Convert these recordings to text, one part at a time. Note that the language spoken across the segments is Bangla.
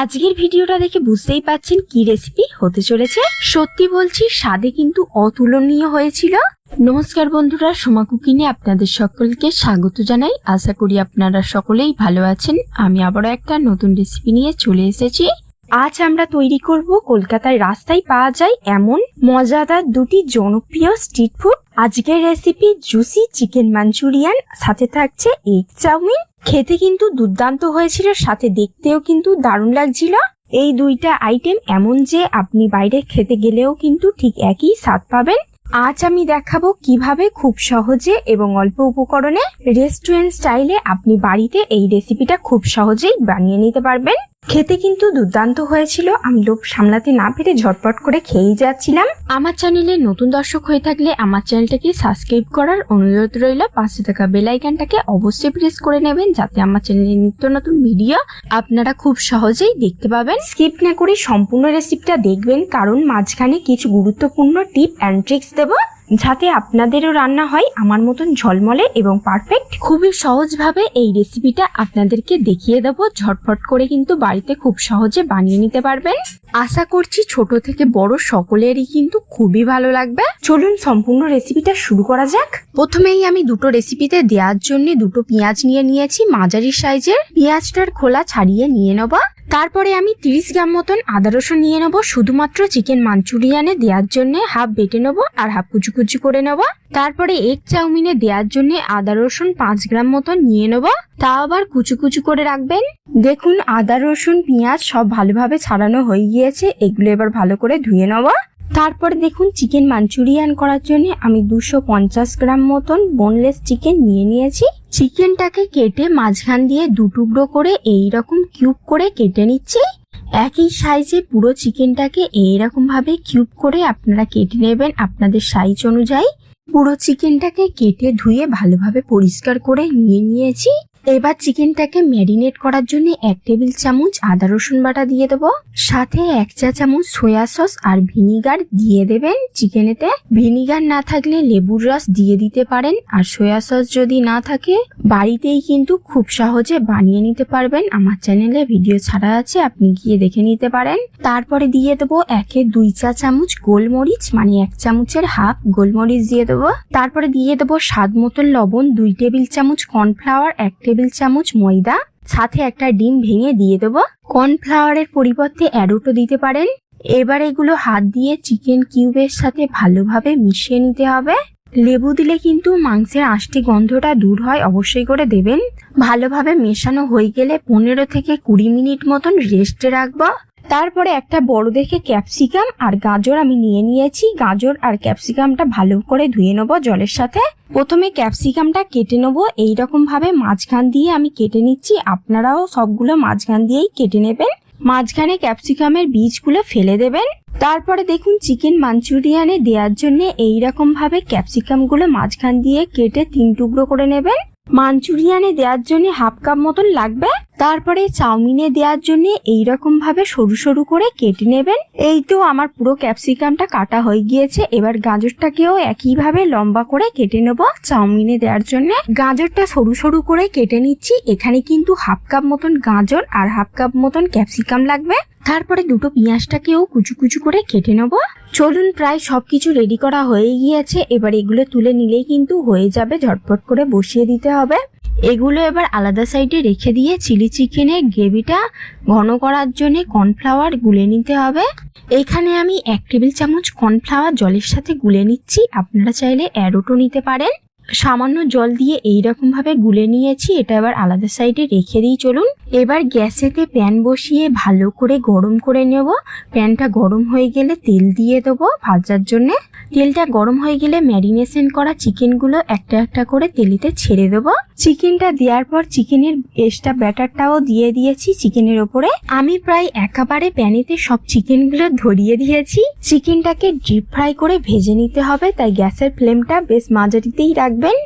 আজকের ভিডিওটা দেখে বুঝতেই পাচ্ছেন কি রেসিপি হতে চলেছে। সত্যি বলছি, স্বাদে কিন্তু অতুলনীয় হয়েছিল। নমস্কার বন্ধুরা, সোমা কুকিনে আপনাদের সকলকে স্বাগত জানাই। আশা করি আপনারা সকলেই ভালো আছেন। আমি আবারও একটা নতুন রেসিপি নিয়ে চলে এসেছি। আজ আমরা তৈরি করব কলকাতায় রাস্তায় পাওয়া যায় এমন মজাদার দুটি জনপ্রিয় স্ট্রিট ফুড আজকের রেসিপি জুসি চিকেন মাঞ্চুরিয়ান সাথে থাকছে এগ চাউমিন। খেতে কিন্তু দুর্দান্ত হয়েছিল, সাথে দেখতেও কিন্তু দারুণ লাগছিল। এই দুইটা আইটেম এমন যে আপনি বাইরে খেতে গেলেও কিন্তু ঠিক একই স্বাদ পাবেন। আজ আমি দেখাবো কীভাবে খুব সহজে এবং অল্প উপকরণে রেস্টুরেন্ট স্টাইলে আপনি বাড়িতে এই রেসিপিটা খুব সহজেই বানিয়ে নিতে পারবেন। খেতে কিন্তু দুর্দান্ত হয়েছিল। আমি লোভ সামলাতে না পেরে ঝটপট করে খেয়েই যাচ্ছিলাম। আমার চ্যানেলে নতুন দর্শক হয়ে থাকলে আমার চ্যানেলটাকে সাবস্ক্রাইব করার অনুরোধ রইল। পাশে থাকা বেল আইকনটাকে অবশ্যই প্রেস করে নেবেন যাতে আমার চ্যানেলে নিত্য নতুন ভিডিও আপনারা খুব সহজেই দেখতে পাবেন। স্কিপ না করে সম্পূর্ণ রেসিপিটা দেখবেন কারণ মাঝখানে কিছু গুরুত্বপূর্ণ টিপ অ্যান্ড ট্রিক্স দেবো। যাতে আপনাদেরও রান্না হয় আমার মতন ঝলমলে এবং পারফেক্ট খুবই সহজভাবে এই রেসিপিটা আপনাদেরকে দেখিয়ে দেবো। ঝটফট করে কিন্তু বাড়িতে খুব সহজে বানিয়ে নিতে পারবেন। আশা করছি ছোট থেকে বড় সকলেরই কিন্তু খুবই ভালো লাগবে। চলুন সম্পূর্ণ রেসিপিটা শুরু করা যাক। প্রথমেই আমি দুটো রেসিপিতে দেওয়ার জন্য দুটো পেঁয়াজ নিয়ে নিয়েছি মাঝারি সাইজের। পেঁয়াজটার খোলা ছাড়িয়ে নিয়ে নেব। তারপরে আমি 30 গ্রাম মতন আদা রসুন নিয়ে নেব। শুধুমাত্র চিকেন মাঞ্চুরিয়ানে দেওয়ার জন্য হাফ বেটে নেব আর হাফ কুচি কুচি করে নেব। তারপরে এগ চাউমিনে দেওয়ার জন্য আদা রসুন পাঁচ গ্রাম মতন নিয়ে নেব। তা আবার কুচু কুচু করে রাখবেন। দেখুন, আদা রসুন, পেঁয়াজ সব ভালোভাবে ছাড়ানো হয়ে গিয়েছে। এগুলো এবার ভালো করে ধুয়ে নেব। তারপরে দেখুন, চিকেন মাঞ্চুরিয়ান করার জন্য আমি দুশো পঞ্চাশ গ্রাম মতন বোনলেস চিকেন নিয়ে নিয়েছি। চিকেনটাকে কেটে মাঝখান দিয়ে দু টুকরো করে এই রকম কিউব করে কেটে নিচ্ছি। একই সাইজে পুরো চিকেনটাকে এইরকম ভাবে কিউব করে আপনারা কেটে নেবেন আপনাদের সাইজ অনুযায়ী। পুরো চিকেনটাকে কেটে ধুয়ে ভালোভাবে পরিষ্কার করে নিয়ে নিয়েছি। এবার চিকেনটাকে ম্যারিনেট করার জন্য এক টেবিল চামচ আদা রসুন বাটা দিয়ে দেবো। সাথে এক চা চামচ সয়া সস আর ভিনিগার দিয়ে দেবেন চিকেনেতে। ভিনিগার না থাকলে লেবুর রস দিয়ে দিতে পারেন। আর সয়া সস যদি না থাকে, বাড়িতেই কিন্তু খুব সহজে বানিয়ে নিতে পারবেন। আমার চ্যানেলে ভিডিও ছাড়া আছে, আপনি গিয়ে দেখে নিতে পারেন। তারপরে দিয়ে দেবো একে দুই চা চামচ গোলমরিচ মানে এক চামচের হাফ গোলমরিচ দিয়ে দেবো। তারপরে দিয়ে দেবো স্বাদ মতন লবণ, দুই টেবিল চামচ কর্নফ্লাওয়ার, এক টেবিল চামচ ময়দা, সাথে একটা ডিম ভেঙে দিয়ে দেবো। কর্নফ্লাওয়ারের পরিবর্তে অ্যারোটো দিতে পারেন। এবার এগুলো হাত দিয়ে চিকেন কিউবের সাথে ভালোভাবে মিশিয়ে নিতে হবে। লেবু দিলে কিন্তু মাংসের আষ্টি গন্ধটা দূর হয়, অবশ্যই করে দেবেন। ভালোভাবে মেশানো হয়ে গেলে পনেরো থেকে কুড়ি মিনিট মতন রেস্টে রাখব। তারপরে একটা বড় দেখে ক্যাপসিকাম আর গাজর আমি নিয়ে নিয়েছি। গাজর আর ক্যাপসিকামটা ভালো করে ধুয়ে নেব জলের সাথে। প্রথমে ক্যাপসিকামটা কেটে নেব। এইরকম ভাবে মাঝখান দিয়ে আমি কেটে নিচ্ছি। আপনারাও সবগুলো মাঝখান দিয়েই কেটে নেবেন। মাঝখানে ক্যাপসিকামের বীজগুলো ফেলে দেবেন। তারপরে দেখুন, চিকেন মাঞ্চুরিয়ানে দেওয়ার জন্য এইরকম ভাবে ক্যাপসিকামগুলো মাঝখান দিয়ে কেটে তিন টুকরো করে নেবেন। মাঞ্চুরিয়ানে দেওয়ার জন্য হাফ কাপ মতন লাগবে। তারপরে চাউমিনে দেওয়ার জন্য এইরকম ভাবে সরু সরু করে কেটে নেবেন। এই তো আমার পুরো ক্যাপসিকামটা কাটা হয়ে গিয়েছে। এবার গাজরটাকেও একইভাবে লম্বা করে কেটে নেব চাউমিনে দেওয়ার জন্য। গাজরটা সরু সরু করে কেটে নিচ্ছি। এখানে কিন্তু হাফ কাপ মতন গাজর আর হাফ কাপ মতন ক্যাপসিকাম লাগবে। তারপরে দুটো পেঁয়াজটাকেও কুচু কুচু করে কেটে নেব। চলুন প্রায় সবকিছু রেডি করা হয়ে গিয়েছে। এবার এগুলো তুলে নিলেই কিন্তু হয়ে যাবে। ঝটপট করে বসিয়ে দিতে হবে। এগুলো এবার আলাদা সাইডে রেখে দিয়ে চিলি চিকেনের গ্রেভিটা ঘন করার জন্য কর্নফ্লাওয়ার গুলে নিতে হবে। এখানে আমি এক টেবিল চামচ কর্নফ্লাওয়ার জলের সাথে গুলে নিচ্ছি। আপনারা চাইলে অ্যারোটো নিতে পারেন। সামান্য জল দিয়ে এইরকম ভাবে গুলে নিয়েছি, এটা এবার আলাদা সাইডে রেখে দিই, চলুন। এবার গ্যাসেতে প্যান বসিয়ে ভালো করে গরম করে নেব। প্যানটা গরম হয়ে গেলে তেল দিয়ে দেবো ভাজার জন্য। তেলটা গরম হয়ে গেলে ম্যারিনেশন করা চিকেনগুলো একটা একটা করে তেলিতে ছেড়ে দেবো। চিকেনটা দেওয়ার পর চিকেনের এক্সট্রা ব্যাটারটাও দিয়ে দিয়েছি চিকেনের ওপরে। আমি প্রায় একেবারে প্যানেতে সব চিকেনগুলো ধরিয়ে দিয়েছি। চিকেনটাকে ডিপ ফ্রাই করে ভেজে নিতে হবে, তাই গ্যাসের ফ্লেমটা বেশ মাঝারিতেই রাখবেন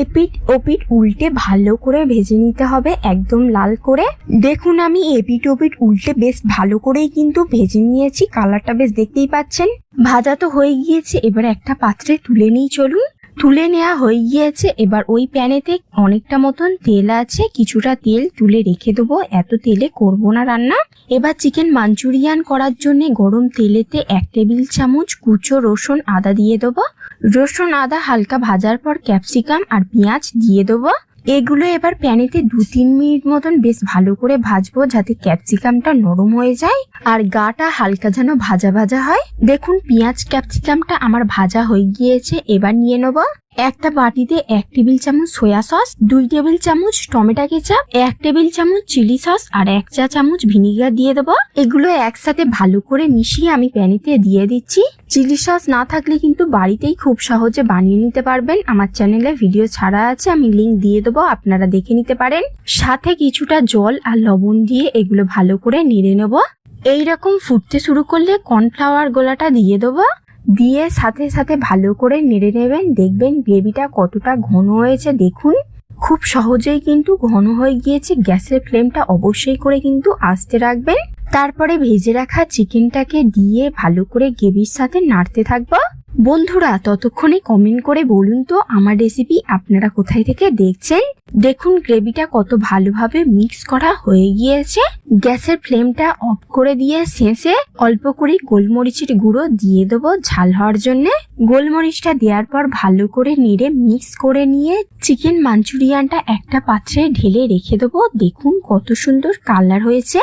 এপিট ওপিট উল্টে ভালো করে ভেজে নিতে হবে একদম লাল করে। দেখুন আমি এপিট ওপিট উল্টে বেশ ভালো করেই কিন্তু ভেজে নিয়েছি, কালারটা বেশ দেখতেই পাচ্ছেন। ভাজা তো হয়ে গিয়েছে, এবার একটা পাত্রে তুলে নিই, চলুন। তুলে নেওয়া হয়ে গিয়েছে। এবার ওই প্যানেতে অনেকটা মতন তেল আছে। কিছুটা তেল তুলে রেখে দেবো। এত তেলে করব না রান্না। এবার চিকেন মাঞ্চুরিয়ান করার জন্য গরম তেলেতে এক টেবিল চামচ কুচো রসুন আদা দিয়ে দেবো। রসুন আদা হালকা ভাজার পর ক্যাপসিকাম আর পেঁয়াজ দিয়ে দেবো। এগুলো এবার প্যানেতে দু তিন মিনিট মতন বেশ ভালো করে ভাজবো যাতে ক্যাপসিকামটা নরম হয়ে যায় আর গাটা হালকা যেন ভাজা ভাজা হয়। দেখুন, পেঁয়াজ, ক্যাপসিকামটা আমার ভাজা হয়ে গিয়েছে, এবার নিয়ে নেব। একটা বাটিতে এক টেবিল চামচ সয়া সস, দুই টেবিল চামচ টমেটো কেচাপ, এক টেবিল চামচ চিলি সস আর এক চা চামচ ভিনিগার দিয়ে দেবো। এগুলো একসাথে ভালো করে মিশিয়ে আমি প্যানেতে দিয়ে দিচ্ছি। চিলি সস না থাকলে কিন্তু বাড়িতেই খুব সহজে বানিয়ে নিতে পারবেন। আমার চ্যানেলে ভিডিও ছাড়া আছে, আমি লিঙ্ক দিয়ে দেবো, আপনারা দেখে নিতে পারেন। সাথে কিছুটা জল আর লবণ দিয়ে এগুলো ভালো করে নেড়ে নেব। এইরকম ফুটতে শুরু করলে কর্নফ্লাওয়ার গোলাটা দিয়ে দেবো। দিয়ে সাথে সাথে ভালো করে নেড়ে নেবেন। দেখবেন গ্রেভিটা কতটা ঘন হয়েছে। দেখুন, খুব সহজেই কিন্তু ঘন হয়ে গিয়েছে। গ্যাসের ফ্লেমটা অবশ্যই করে কিন্তু আস্তে রাখবেন। তারপরে ভেজে রাখা চিকেনটাকে দিয়ে ভালো করে গ্রেভির সাথে নাড়তে থাকব। বন্ধুরা, ততক্ষণে কমেন্ট করে বলুন তো, আমার রেসিপি আপনারা কোথায় থেকে দেখছেন? দেখুন গ্রেভিটা কত ভালোভাবে মিক্স করা হয়ে গিয়েছে। গ্যাসের ফ্লেমটা অফ করে দিয়ে শেষে অল্প করে গোলমরিচের গুঁড়ো দিয়ে দেবো ঝাল হওয়ার জন্য। গোলমরিচটা দেওয়ার পর ভালো করে নেড়ে মিক্স করে নিয়ে চিকেন মাঞ্চুরিয়ানটা একটা পাত্রে ঢেলে রেখে দেবো। দেখুন কত সুন্দর কালার হয়েছে।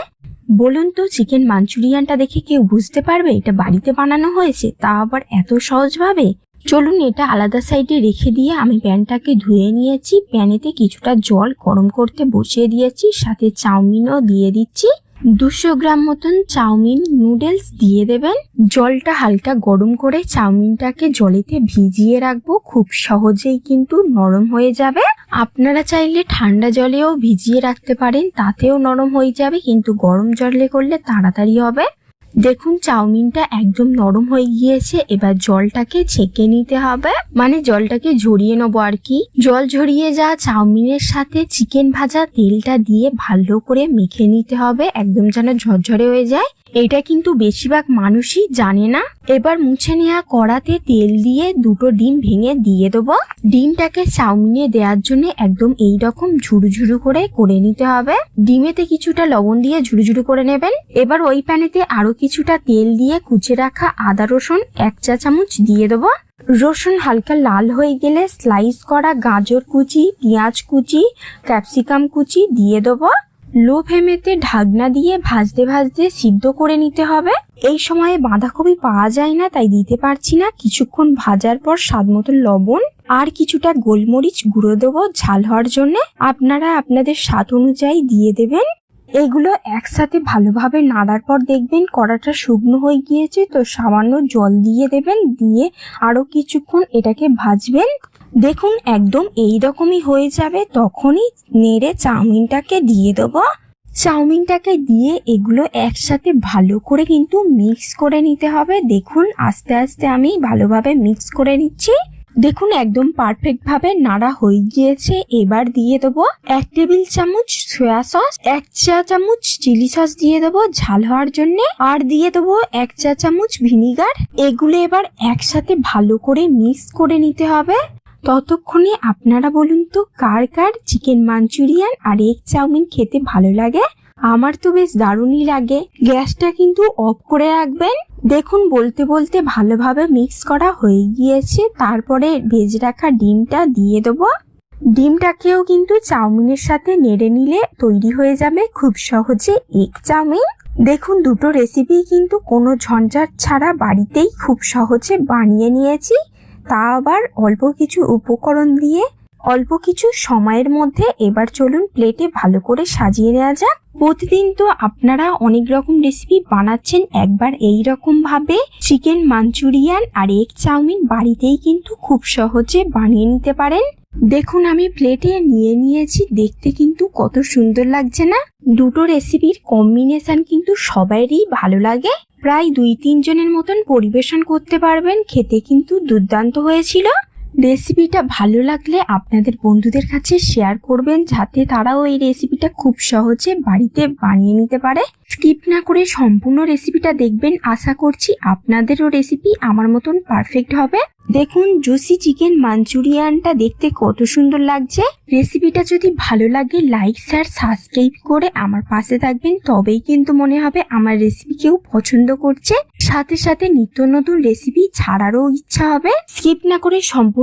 বলুন তো, চিকেন মাঞ্চুরিয়ানটা দেখে কেউ বুঝতে পারবে এটা বাড়িতে বানানো হয়েছে, তা আবার এত সহজভাবে? চলুন, এটা আলাদা সাইডে রেখে দিয়ে আমি প্যানটাকে ধুয়ে নিয়েছি, প্যানেতে কিছুটা জল গরম করতে বসিয়ে দিয়েছি, সাথে চাউমিনও দিয়ে দিচ্ছি। দুশো গ্রাম মতন চাউমিন নুডলস দিয়ে দেবেন। জলটা হালকা গরম করে চাউমিনটাকে জলেতে ভিজিয়ে রাখব। খুব সহজেই কিন্তু নরম হয়ে যাবে। আপনারা চাইলে ঠান্ডা জলেও ভিজিয়ে রাখতে পারেন, তাতেও নরম হয়ে যাবে। কিন্তু গরম জলে করলে তাড়াতাড়ি হবে। দেখুন, চাউমিনটা একদম নরম হয়ে গিয়েছে। এবার জলটাকে ছেঁকে নিতে হবে। মানে জলটাকে ঝরিয়ে নেব আর কি। জল ঝরিয়ে যা চাউমিনের সাথে চিকেন ভাজা তেলটা দিয়ে ভালো করে মেখে নিতে হবে। একদম যেন ঝরঝরে হয়ে যায়। এটা কিন্তু বেশিরভাগ মানুষই জানে না। এবার মুছে নেওয়া কড়াতে তেল দিয়ে দুটো ডিম ভেঙে দিয়ে দেবো। ডিমটাকে চাউমিনে দেওয়ার জন্য একদম এই রকম ঝুরু ঝুরু করে করে নিতে হবে। ডিমেতে কিছুটা লবণ দিয়ে ঝুরু ঝুরু করে নেবেন। এবার ওই প্যানেতে আরও কিছুটা তেল দিয়ে কুচে রাখা আদা, রসুন এক চা চামচ দিয়ে দেবো। রসুন হালকা লাল হয়ে গেলে স্লাইস করা গাজর কুচি, পেঁয়াজ কুচি ক্যাপসিকাম কুচি দিয়ে দেবো। লো ফ্লেমেতে ঢাকনা দিয়ে ভাজতে ভাজতে সিদ্ধ করে নিতে হবে। এই সময়ে বাঁধাকপি পাওয়া যায় না, তাই দিতে পারছি না। কিছুক্ষণ ভাজার পর স্বাদ মতো লবণ আর কিছুটা গোলমরিচ গুঁড়ো দেবো ঝাল হওয়ার জন্য। আপনারা আপনাদের স্বাদ অনুযায়ী দিয়ে দেবেন। এগুলো একসাথে ভালোভাবে নাড়ার পর দেখবেন কড়াটা শুকনো হয়ে গিয়েছে, তো সামান্য জল দিয়ে দেবেন, দিয়ে আরও কিছুক্ষণ এটাকে ভাজবেন। দেখুন একদম এই রকমই হয়ে যাবে, তখনই নেড়ে চাউমিনটাকে দিয়ে দেবো। চাউমিনটাকে দিয়ে এগুলো একসাথে ভালো করে কিন্তু মিক্স করে নিতে হবে। দেখুন আস্তে আস্তে আমি ভালোভাবে মিক্স করে নিচ্ছি। দেখুন, একদম পারফেক্ট ভাবে নাড়া হয়ে গিয়েছে। এবার দিয়ে দেবো এক টেবিল চামচ সয়া সস এক চা চামচ চিলি সস দিয়ে দেবো ঝাল হওয়ার জন্য। আর দিয়ে দেবো এক চা চামচ ভিনিগার এগুলো এবার একসাথে ভালো করে মিক্স করে নিতে হবে। ততক্ষণে আপনারা বলুন তো, কার কার চিকেন মাঞ্চুরিয়ান আর এগ চাউমিন খেতে ভালো লাগে? আমার তো বেশ দারুণই লাগে। গ্যাসটা কিন্তু অফ করে রাখবেন। দেখুন, বলতে বলতে ভালোভাবে মিক্স করা হয়ে গিয়েছে। তারপরে ভেজে রাখা ডিমটা দিয়ে দেবো। ডিমটাকেও কিন্তু চাউমিনের সাথে নেড়ে নিলে তৈরি হয়ে যাবে খুব সহজে এগ চাউমিন। দেখুন, দুটো রেসিপি কিন্তু কোনো ঝঞ্ঝাট ছাড়া বাড়িতেই খুব সহজে বানিয়ে নিয়েছি। তা আবার অল্প কিছু উপকরণ দিয়ে অল্প কিছু সময়ের মধ্যে এবার চলুন প্লেটে ভালো করে সাজিয়ে নেওয়া যাক। প্রতিদিন তো আপনারা অনেক রকম রেসিপি বানাচ্ছেন, একবার এই রকম ভাবে। চিকেন মাঞ্চুরিয়ান আর এগ চাউমিন বাড়িতেই কিন্তু খুব সহজে বানিয়ে নিতে পারেন। দেখুন আমি প্লেটে নিয়ে নিয়েছি, দেখতে কিন্তু কত সুন্দর লাগছে না? দুটো রেসিপির কম্বিনেশন কিন্তু সবাইরই ভালো লাগে। প্রায় দুই তিন জনের মতন পরিবেশন করতে পারবেন, খেতে কিন্তু দুর্দান্ত হয়েছিল। রেসিপিটা ভালো লাগলে আপনাদের বন্ধুদের কাছে শেয়ার করবেন যাতে তারাও এই রেসিপিটা খুব সহজে বাড়িতে বানিয়ে নিতে পারে। স্কিপ না করে সম্পূর্ণ রেসিপিটা দেখবেন। আশা করছি আপনাদেরও রেসিপি আমার মতন পারফেক্ট হবে। দেখুন, জুসি চিকেন মাঞ্চুরিয়ানটা দেখতে কত সুন্দর লাগছে। রেসিপিটা যদি ভালো লাগে, লাইক, শেয়ার, সাবস্ক্রাইব করে আমার পাশে থাকবেন। তবেই কিন্তু মনে হবে আমার রেসিপি কেউ পছন্দ করছে। সাথে সাথে নিত্য নতুন রেসিপি ছাড়ারও ইচ্ছা হবে। স্কিপ না করে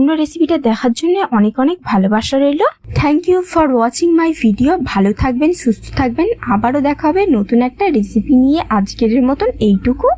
সম্পূর্ণ রেসিপিটা দেখার জন্য অনেক অনেক ভালোবাসা রইল। Thank you for watching my video ভালো থাকবেন, সুস্থ থাকবেন। আবারও দেখা হবে নতুন একটা রেসিপি নিয়ে আজকের মতন এইটুকু।